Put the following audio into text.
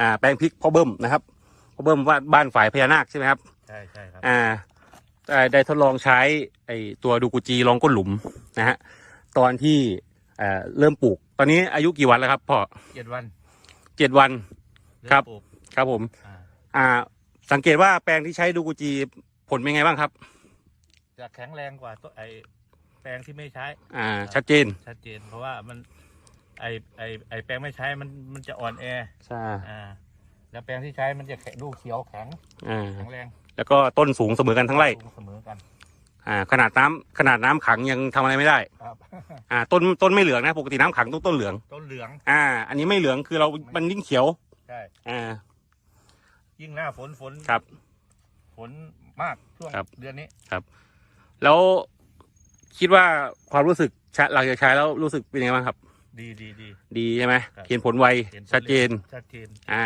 อ่าแปลงพริกพ่อเบิ้มนะครับพ่อเบิ้มว่าบ้านฝ่ายพญานาคใช่ไหมครับใช่ใช่ครับอ่าได้ได้ทดลองใช้ไอตัวดูกูจีลองก้นหลุมนะฮะตอนที่เอ่อเริ่มปลูก ตอนนี้อายุกี่วันแล้วครับพ่อเจ็ดวันเจ็ดวันเมครับปลูกครับผม อ่าอ่า สังเกตว่าแปลงที่ใช้ดูกูจีผลเป็นไงบ้างครับ จะแข็งแรงกว่าตัวไอแปลงที่ไม่ใช้อ่าชัดเจนชัดเจน เพราะว่ามัน ไอไอไอแปลงไม่ใช้มันมันจะอ่อนแอใช่อ่าแล้วแปลงที่ใช้มันจะแข็งลูกเขียวแข็งอ่าแข็งแรงแล้วก็ต้นสูงเสมอกันทั้งไร่สูงเสมอกันอ่าขนาดน้ำขนาดน้ำขังยังทำอะไรไม่ได้ครับอ่าต้นต้นไม่เหลืองนะปกติน้ำขังต้องต้นเหลือง ต้นเหลือง อ่า อันนี้ไม่เหลืองคือเรามันยิ่งเขียวใช่อ่ายิ่งหน้าฝนฝนครับ ฝนมากช่วงครับเดือนนี้แล้วคิดว่าความรู้สึกใช้หลังจากใช้แล้วรู้สึกเป็นยังไงบ้างครับ ดีดีดีดีใช่ไหมครับ เห็นผลไวห็นผลชัดเจน ชัดเจน อ่า